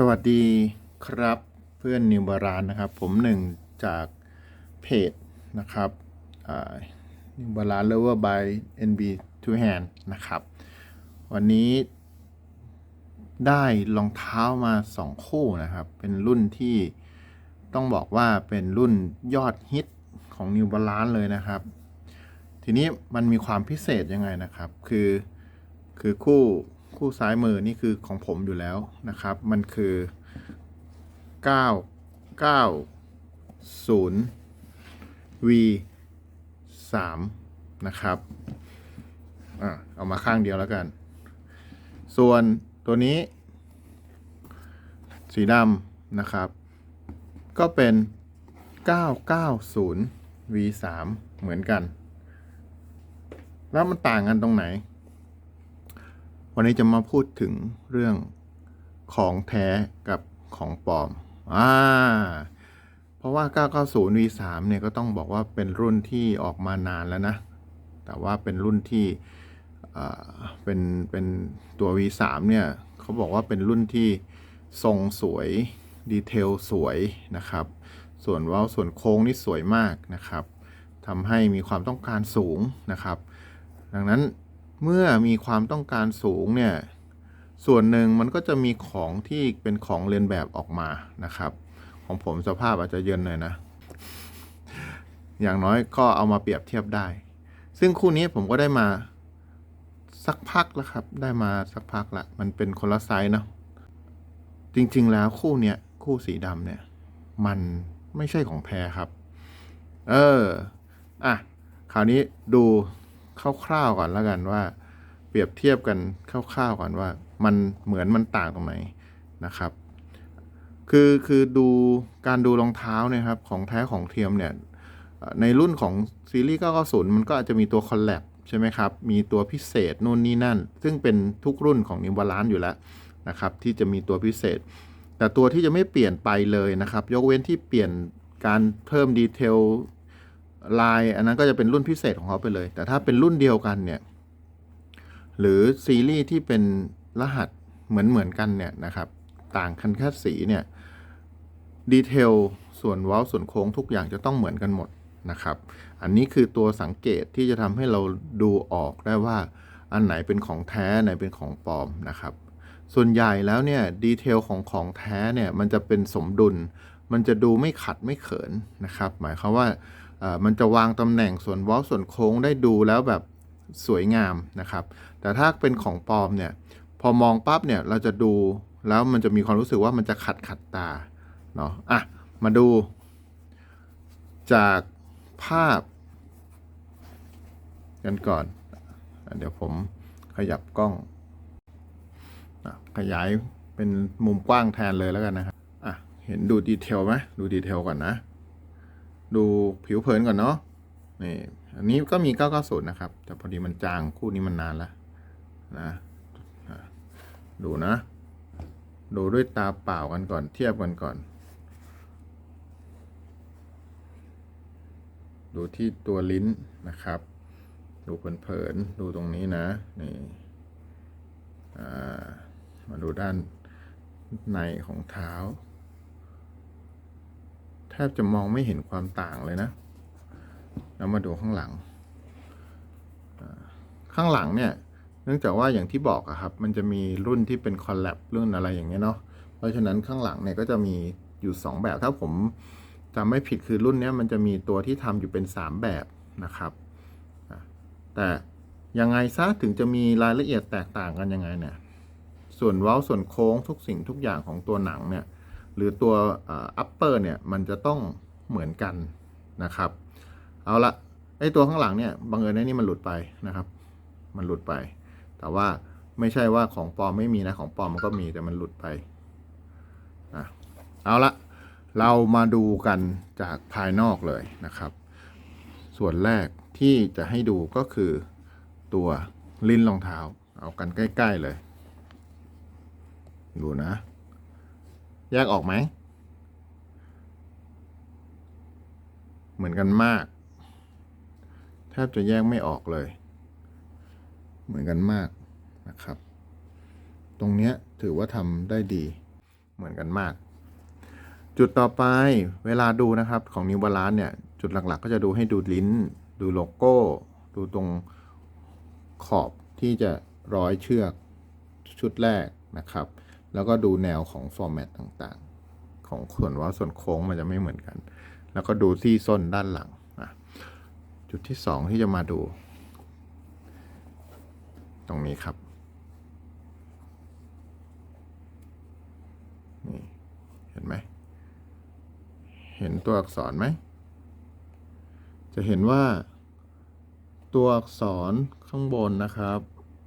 สวัสดีครับเพื่อนนิวบารานนะครับ ผมหนึ่งจากเพจนะครับนิวบารานเลเวอร์ by NB Two Hand นะครับ วันนี้ได้รองเท้ามาสองคู่นะครับ เป็นรุ่นที่ต้องบอกว่าเป็นรุ่นยอดฮิตของ New Balance เลยนะครับ ทีนี้มันมีความพิเศษยังไงนะครับ คือคือคู่ คู่ซ้ายมือนี่คือของผมอยู่แล้วนะครับ มันคือ 9 9 0 V 3นะครับอะเอามาข้างเดียวแล้วกัน ส่วนตัวนี้ สีดำนะครับ ก็เป็น 990 V 3เหมือนกัน แล้วมันต่างกันตรงไหน วันนี้จะมาพูดถึงเรื่องของแท้กับของปลอม อ่า เพราะว่า 990 V3 เนี่ยก็ต้องบอกว่าเป็นรุ่นที่ออกมานานแล้วนะ แต่ว่าเป็นรุ่นที่เป็น เป็นตัว V3 เนี่ยเขาบอกว่าเป็นรุ่นที่ทรงสวย ดีเทลสวยนะครับ ส่วนว้าส่วนโค้งนี่สวยมากนะครับทำให้มีความต้องการสูงนะครับ ดังนั้น เมื่อมีความต้องการสูงเนี่ยส่วนหนึ่งมันก็จะมีของที่เป็นของเรียนแบบออกมานะครับ ของผมสภาพอาจจะเยินหน่อยนะ อย่างน้อยก็เอามาเปรียบเทียบได้ ซึ่งคู่นี้ผมก็ได้มาสักพักแล้วครับ ได้มาสักพักละ มันเป็นคนละไซส์เนาะจริง ๆ แล้วคู่เนี้ยคู่สีดำเนี่ย มันไม่ใช่ของแท้ครับ เออ อะ คราวนี้ดู คร่าวๆก่อนแล้วกันว่า เปรียบเทียบกันคร่าวๆก่อนว่า มันเหมือนมันต่างตรงไหนนะครับ คือคือดูการดูรองเท้าเนี่ยครับของแท้ของเทียมเนี่ยในรุ่นของซีรีส์990 มันก็อาจจะมีตัวคอลแลบใช่ไหมครับ มีตัวพิเศษนู่นนี่นั่น ซึ่งเป็นทุกรุ่นของนิวบาลานอยู่แล้วนะครับ ที่จะมีตัวพิเศษ แต่ตัวที่จะไม่เปลี่ยนไปเลยนะครับ ยกเว้นที่เปลี่ยนการเพิ่มดีเทล ลายอันนั้นก็จะเป็นรุ่นพิเศษของเขาไปเลย แต่ถ้าเป็นรุ่นเดียวกันเนี่ย หรือซีรีส์ที่เป็นรหัสเหมือนเหมือนกันเนี่ยนะครับ ต่างกันแค่สีเนี่ย ดีเทลส่วนเว้าส่วนโค้งทุกอย่างจะต้องเหมือนกันหมดนะครับ อันนี้คือตัวสังเกตที่จะทำให้เราดูออกได้ว่าอันไหนเป็นของแท้ไหนเป็นของปลอมนะครับ ส่วนใหญ่แล้วเนี่ยดีเทลของของแท้เนี่ยมันจะเป็นสมดุล มันจะดูไม่ขัดไม่เขินนะครับ หมายความว่า มันจะวางตำแหน่งส่วนว้าส่วนโค้งได้ดูแล้วแบบสวยงามนะครับ แต่ถ้าเป็นของปลอมเนี่ย พอมองปั๊บเนี่ยเราจะดูแล้วมันจะมีความรู้สึกว่ามันจะขัดขัดตาเนาะอะมาดู จากภาพ กันก่อน เดี๋ยวผมขยับกล้องขยายเป็นมุมกว้างแทนเลยแล้วกันนะครับอะเห็นดูดีเทลไหมดูดีเทลก่อนนะ ดูผิวเผินก่อนเนาะนี่อันนี้ก็มี 990 นะครับ แต่พอดีมันจางคู่นี้มันนานแล้วนะดูนะ ดูด้วยตาเปล่ากันก่อนเทียบกันก่อน ดูที่ตัวลิ้นนะครับ ดูเผินๆดูตรงนี้นะ นี่มาดูด้านในของเท้า ทบจะมองไม่เห็นความต่างเลยนะ แล้วมาดูข้างหลัง ข้างหลังเนี่ย เนื่องจากว่าอย่างที่บอกอะครับ มันจะมีรุ่นที่เป็นคอลแลบรุ่นอะไรอย่างเงี้ยเนาะ เพราะฉะนั้นข้างหลังเนี่ยก็จะมีอยู่ 2 แบบ ถ้าผมจำไม่ผิดคือรุ่นเนี้ยมันจะมีตัวที่ทำอยู่เป็น 3 แบบนะครับ แต่ยังไงซะถึงจะมีรายละเอียดแตกต่างกันยังไงเนี่ย ส่วนเว้าส่วนโค้งทุกสิ่งทุกอย่างของตัวหนังเนี่ย หรือตัวอัปเปอร์เนี่ยมันจะต้องเหมือนกันนะครับ เอาละไอตัวข้างหลังเนี่ยบังเอิญไอ้นี่มันหลุดไปนะครับ มันหลุดไป แต่ว่าไม่ใช่ว่าของปลอมไม่มีนะของปลอมมันก็มีแต่มันหลุดไปอะเอาละเรามาดูกันจากภายนอกเลยนะครับ ส่วนแรกที่จะให้ดูก็คือตัวลิ้นรองเท้า เอากันใกล้ ๆเลย ดูนะ แยกออกไหม เหมือนกันมาก แทบจะแยกไม่ออกเลย เหมือนกันมากนะครับ ตรงเนี้ยถือว่าทำได้ดี เหมือนกันมาก จุดต่อไปเวลาดูนะครับของนิวบาลานเนี่ย จุดหลักๆ ก็จะดูให้ดูลิ้น ดูโลโก้ ดูตรงขอบที่จะร้อยเชือกชุดแรกนะครับ แล้วก็ดูแนวของฟอร์แมตต่างๆ ของส่วนว่าส่วนโค้งมันจะไม่เหมือนกัน แล้วก็ดูที่ส้นด้านหลังจุดที่สองที่จะมาดู ตรงนี้ครับนี่เห็นไหม เห็นตัวอักษรไหม จะเห็นว่าตัวอักษรข้างบนนะครับ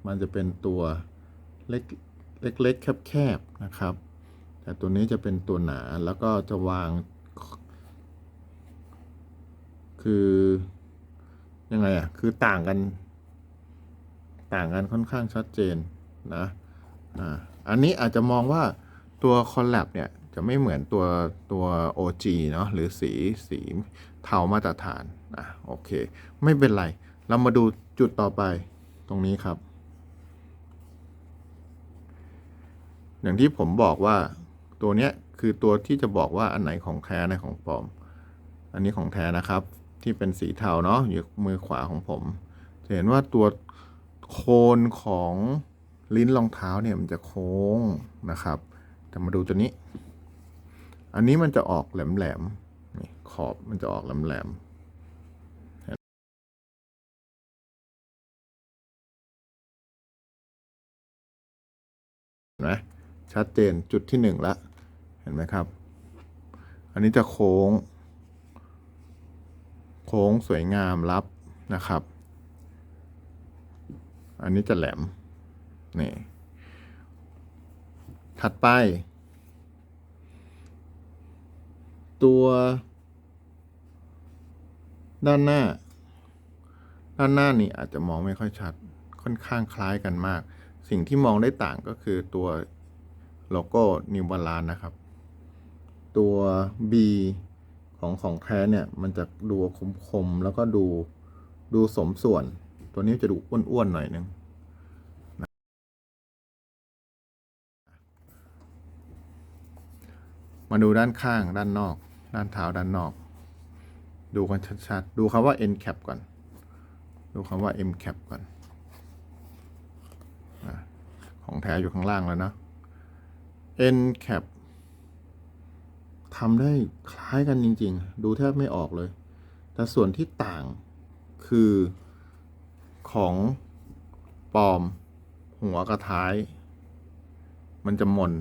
มันจะเป็นตัวเล็ก เล็กๆ แคบๆ นะครับ แต่ตัวนี้จะเป็นตัวหนาแล้วก็จะวาง คือยังไงอะ คือต่างกัน ต่างกันค่อนข้างชัดเจนนะอ่าอันนี้อาจจะมองว่าตัวคอลแลบเนี่ย จะไม่เหมือนตัวตัว OG เนาะหรือสีสีเทามาตรฐานอะโอเค ไม่เป็นไร เรามาดูจุดต่อไปตรงนี้ครับ อย่างที่ผมบอกว่าตัวเนี้ยคือตัวที่จะบอกว่าอันไหนของแท้อันไหนของปลอม อันนี้ของแท้นะครับ ที่เป็นสีเทาเนาะอยู่มือขวาของผมจะเห็นว่าตัวโคนของลิ้นรองเท้าเนี่ยมันจะโค้งนะครับ แต่มาดูตัวนี้ อันนี้มันจะออกแหลมๆนี่ขอบมันจะออกแหลมๆนไหม ชัดเจนจุดที่หนึ่งละเห็นไหมครับ อันนี้จะโค้ง โค้งสวยงามรับนะครับ อันนี้จะแหลมนี่ถัดไป ตัว ด้านหน้า ด้านหน้านี่อาจจะมองไม่ค่อยชัดค่อนข้างคล้ายกันมาก สิ่งที่มองได้ต่างก็คือตัว โลโก้ New Balance นะครับ ตัว B ของของแท้เนี่ย มันจะดูคมๆ แล้วก็ดูดูสมส่วน ตัวนี้จะดูอ้วนๆหน่อยนึงมาดูด้านข้างด้านนอก ด้านเท้าด้านนอก ดูกันชัดๆ ดูคำว่า n cap ก่อน ดูคำว่า m cap ก่อน ของแท้อยู่ข้างล่างแล้วนะ n cap ทำได้คล้ายกันจริง ๆ ดูแทบไม่ออกเลย แต่ส่วนที่ต่างคือของปลอม หัวกระท้าย มันจะมน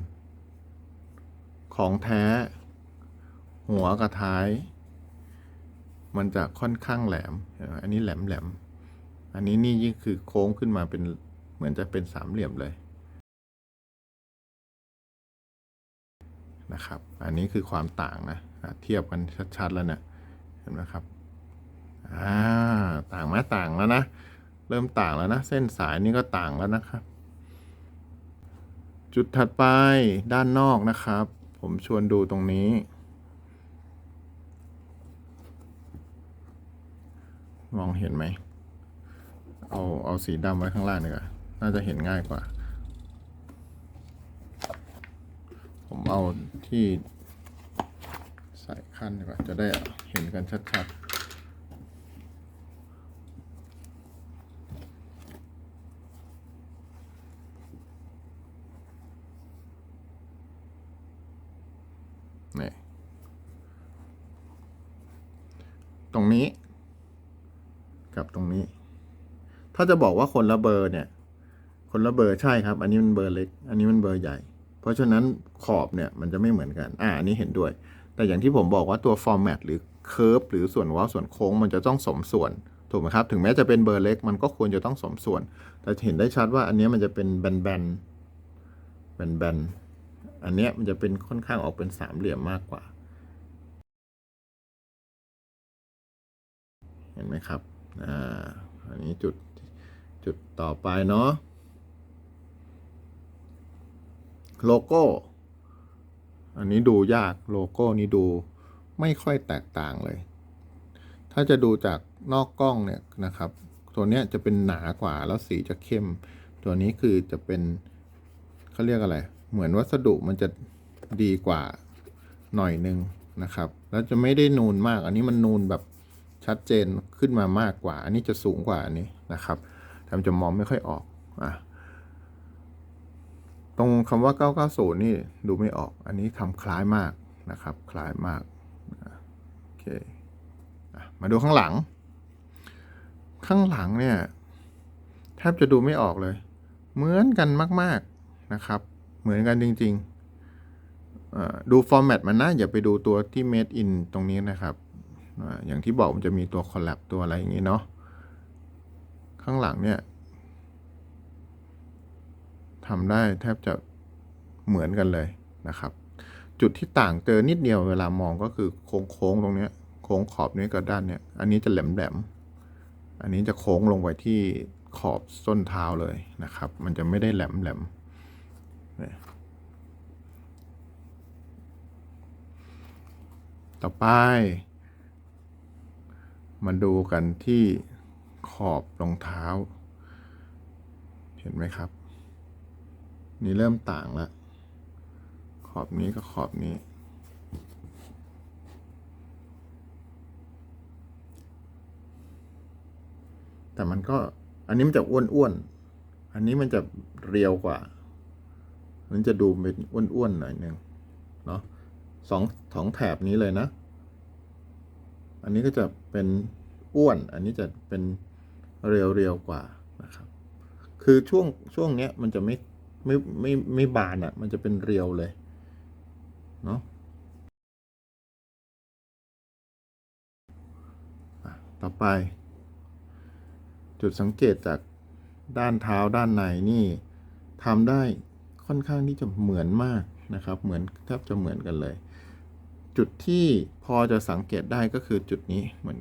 ของแท้ หัวกระท้าย มันจะค่อนข้างแหลมเห็นไหมอันนี้แหลมแหลม อันนี้นี่ยิ่งคือโค้งขึ้นมาเป็นเหมือนจะเป็นสามเหลี่ยมเลย นะครับ อันนี้คือความต่างนะเทียบกันชัดๆแล้วเนะี่ยเห็นไหมครับอ่าต่างไหมต่างแล้วนะ เริ่มต่างแล้วนะ เส้นสายนี่ก็ต่างแล้วนะครับ จุดถัดไปด้านนอกนะครับ ผมชวนดูตรงนี้มองเห็นไหม เอา เอาสีดำไว้ข้างล่างดีกว่า น่าจะเห็นง่ายกว่า ผมเอาที่ใส่ขั้นดีกว่าจะได้เห็นกันชัดๆนี่ตรงนี้ กับตรงนี้ ถ้าจะบอกว่าคนละเบอร์เนี่ย คนละเบอร์ใช่ครับ อันนี้มันเบอร์เล็ก อันนี้มันเบอร์ใหญ่ เพราะฉะนั้นขอบเนี่ยมันจะไม่เหมือนกัน อ่าอันนี้เห็นด้วย แต่อย่างที่ผมบอกว่าตัวฟอร์แมตหรือเคอร์ฟหรือส่วนว้าส่วนโค้งมันจะต้องสมส่วนถูกไหมครับ ถึงแม้จะเป็นเบอร์เล็กมันก็ควรจะต้องสมส่วน แต่เห็นได้ชัดว่าอันนี้มันจะเป็นแบนแบนแบนแบนๆอันนี้มันจะเป็นค่อนข้างออกเป็นสามเหลี่ยมมากกว่า เห็นไหมครับ อ่า อันนี้จุดจุดต่อไปเนาะ โลโก้ อันนี้ดูยากโลโก้นี้ดูไม่ค่อยแตกต่างเลย ถ้าจะดูจากนอกกล้องเนี่ยนะครับ ตัวเนี้ยจะเป็นหนากว่าแล้วสีจะเข้ม ตัวนี้คือจะเป็นเขาเรียกอะไร เหมือนวัสดุมันจะดีกว่าหน่อยหนึ่งนะครับ แล้วจะไม่ได้นูนมาก อันนี้มันนูนแบบชัดเจนขึ้นมามากกว่า อันนี้จะสูงกว่าอันนี้นะครับทำจะมองไม่ค่อยออกอะ ตรงคำว่า 990 นี่ดูไม่ออก อันนี้ทำคล้ายมากนะครับ คล้ายมากโอเคมาดูข้างหลัง ข้างหลังเนี่ยแทบจะดูไม่ออกเลย เหมือนกันมาก ๆนะครับ เหมือนกันจริงๆดูฟอร์แมตมันนะอย่าไปดูตัวที่ made in ตรงนี้นะครับออย่างที่บอกมันจะมีตัว collab ตัวอะไรอย่างนี้เนาะข้างหลังเนี่ย ทำได้แทบจะเหมือนกันเลยนะครับ จุดที่ต่างเจอนิดเดียวเวลามองก็คือโค้งโค้งตรงนี้โค้งขอบนี้กับด้านเนี้ยอันนี้จะแหลมแหลมอันนี้จะโค้งลงไปที่ขอบส้นเท้าเลยนะครับ มันจะไม่ได้แหลมแหลมเนี่ยต่อไป มาดูกันที่ขอบรองเท้า เห็นไหมครับ นี่เริ่มต่างแล้วขอบนี้กับขอบนี้ แต่มันก็ อันนี้มันจะอ้วนๆ อันนี้มันจะเรียวกว่า มันจะดูเป็นอ้วนๆหน่อยหนึ่งเนาะสองสองแถบนี้เลยนะ อันนี้ก็จะเป็นอ้วน อันนี้จะเป็นเรียวๆกว่านะครับ คือช่วงช่วงเนี้ยมันจะไม่ ไม่ไม่ไม่บานอะ่ะ มันจะเป็นเรียวเลยเนาะอะต่อไป จุดสังเกตจากด้านเท้าด้านในนี่ทำได้ค่อนข้างที่จะเหมือนมากนะครับ เหมือนแทบจะเหมือนกันเลย จุดที่พอจะสังเกตได้ก็คือจุดนี้เหมือน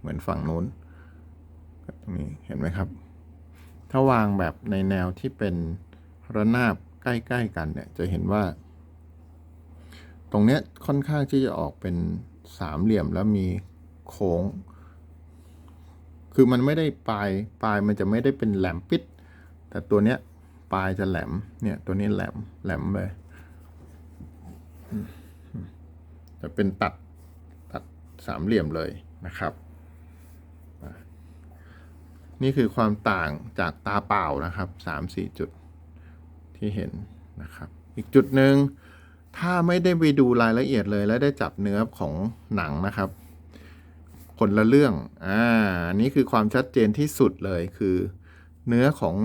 เหมือนฝั่งนู้นตรงนี้เห็นไหมครับ ถ้าวางแบบในแนวที่เป็น ระนาบใกล้ๆกันเนี่ยจะเห็นว่า ตรงเนี้ยค่อนข้างที่จะออกเป็นสามเหลี่ยมแล้วมีโค้ง คือมันไม่ได้ปลายปลายมันจะไม่ได้เป็นแหลมปิด แต่ตัวเนี้ยปลายจะแหลมเนี่ยตัวนี้แหลมแหลมเลยจะเป็นตัดตัดสามเหลี่ยมเลยนะครับ นี่คือความต่างจากตาเปล่านะครับสามสี่จุด ที่เห็นนะครับ อีกจุดหนึ่งถ้าไม่ได้ไปดูรายละเอียดเลย แล้วได้จับเนื้อของหนังนะครับ คนละเรื่อง อ่าอันนี้คือความชัดเจนที่สุดเลยคือ เนื้อของ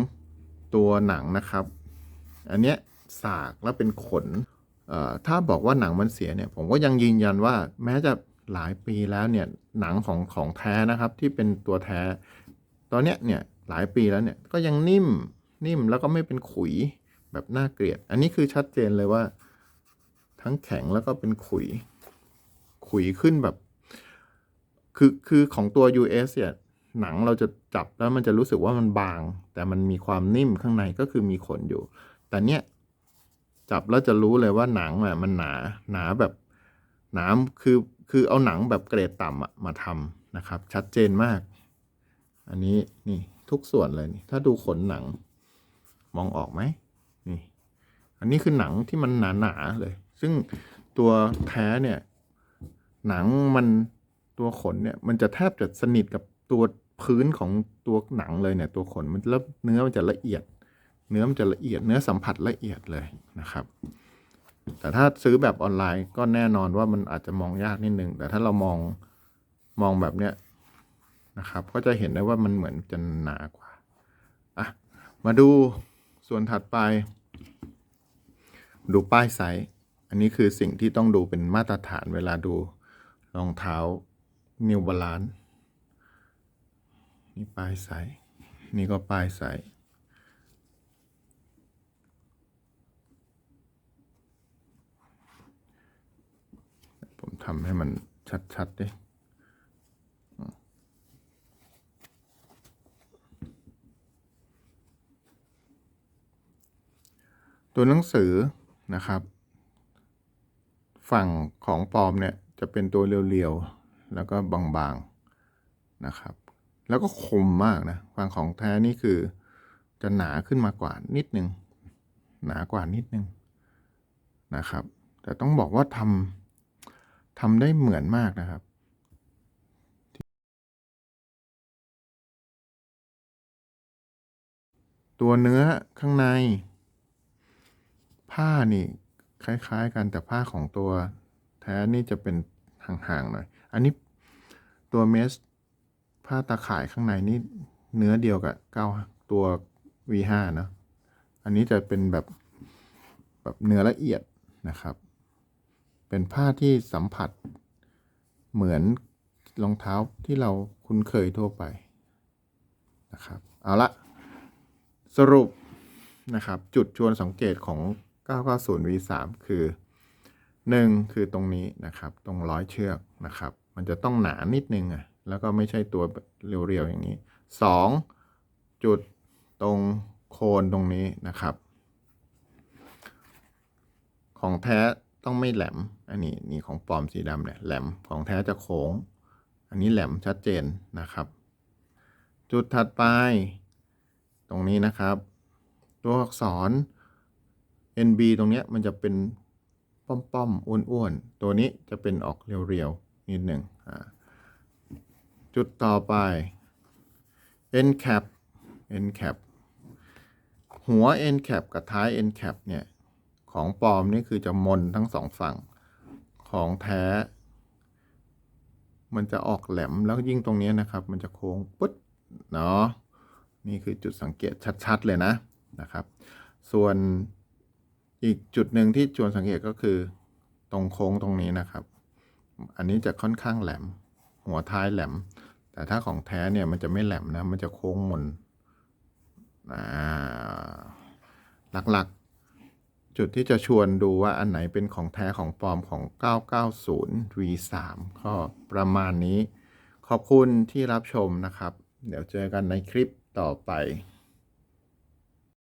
ตัวหนังนะครับ อันเนี้ยสากแล้วเป็นขน เอ่อ ถ้าบอกว่าหนังมันเสียเนี่ย ผมก็ยังยืนยันว่า แม้จะหลายปีแล้วเนี่ย หนังของของแท้นะครับ ที่เป็นตัวแท้ ตอนเนี้ยเนี่ยหลายปีแล้วเนี่ย ก็ยังนิ่ม นิ่มแล้วก็ไม่เป็นขุย แบบน่าเกลียด อันนี้คือชัดเจนเลยว่า ทั้งแข็งแล้วก็เป็นขุย ขุยขึ้นแบบ คือคือของตัว US เนี่ยหนังเราจะจับแล้วมันจะรู้สึกว่ามันบาง แต่มันมีความนิ่มข้างในก็คือมีขนอยู่ แต่เนี้ยจับแล้วจะรู้เลยว่าหนังอะมันหนาหนาแบบหนาคือคือเอาหนังแบบเกรดต่ำอะมาทำนะครับ ชัดเจนมาก อันนี้นี่ทุกส่วนเลยนี่ถ้าดูขนหนังมองออกไหม นี่ อันนี้คือหนังที่มันหนาๆเลย ซึ่งตัวแท้เนี่ย หนังมันตัวขนเนี่ย มันจะแทบจะสนิทกับตัวพื้นของตัวหนังเลยเนี่ย ตัวขนมันแล้วเนื้อมันจะละเอียด เนื้อมันจะละเอียด เนื้อสัมผัสละเอียดเลยนะครับ แต่ถ้าซื้อแบบออนไลน์ก็แน่นอนว่ามันอาจจะมองยากนิดนึง แต่ถ้าเรามองมองแบบเนี้ยนะครับ ก็จะเห็นได้ว่ามันเหมือนจะหนากว่าอะมาดู ส่วนถัดไป ดูป้ายไซส์อันนี้คือสิ่งที่ต้องดูเป็นมาตรฐานเวลาดูรองเท้า New Balance นี่ป้ายไซส์นี่ก็ป้ายไซส์ผมทำให้มันชัดๆดิ ตัวหนังสือนะครับ ฝั่งของปลอมเนี่ยจะเป็นตัวเรียวๆ แล้วก็บางๆนะครับ แล้วก็คมมากนะฝั่งของแท้นี่คือจะหนาขึ้นมากว่านิดนึง หนากว่านิดนึงนะครับ แต่ต้องบอกว่าทำทำได้เหมือนมากนะครับตัวเนื้อข้างใน ผ้านี่คล้ายๆ กันแต่ผ้าของตัวแท้นี่จะเป็นห่างๆหน่อย อันนี้ตัวเมสผ้าตาข่ายข้างในนี่เนื้อเดียวกับเก้าตัว V5 เนอะอันนี้จะเป็นแบบแบบเนื้อละเอียดนะครับ เป็นผ้าที่สัมผัสเหมือนรองเท้าที่เราคุ้นเคยทั่วไปนะครับ เอาละสรุปนะครับ จุดชวนสังเกตของ 990 V3 คือ 1 คือตรงนี้นะครับ ตรงร้อยเชือกนะครับ มันจะต้องหนานิดนึงอะแล้วก็ไม่ใช่ตัวเรียวๆอย่างนี้ 2 จุดตรงโคนตรงนี้นะครับ ของแท้ต้องไม่แหลม อันนี้นี่ของปลอมสีดำเนี่ยแหลมของแท้จะโค้ง อันนี้แหลมชัดเจนนะครับ จุดถัดไป ตรงนี้นะครับ ตัวอักษร NB ตรงเนี้ยมันจะเป็นป้อมๆอ้วนๆ ตัวนี้จะเป็นออกเรียวๆ นิดหนึ่งจุดต่อไป N cap N cap หัว N cap กับท้าย N cap เนี่ย ของปลอมนี่คือจะมนทั้งสองฝั่งของแท้ มันจะออกแหลมแล้วยิ่งตรงนี้นะครับ มันจะโค้งปึ๊ดเนาะนี่คือจุดสังเกตชัดๆเลยนะนะครับ ส่วน อีกจุดหนึ่งที่ชวนสังเกตก็คือ ตรงโค้งตรงนี้นะครับ อันนี้จะค่อนข้างแหลม หัวท้ายแหลม แต่ถ้าของแท้เนี่ยมันจะไม่แหลมนะ มันจะโค้งมนหลักๆ จุดที่จะชวนดูว่าอันไหนเป็นของแท้ของปลอมของ 990 V3 ก็ประมาณนี้ ขอบคุณที่รับชมนะครับ เดี๋ยวเจอกันในคลิปต่อไป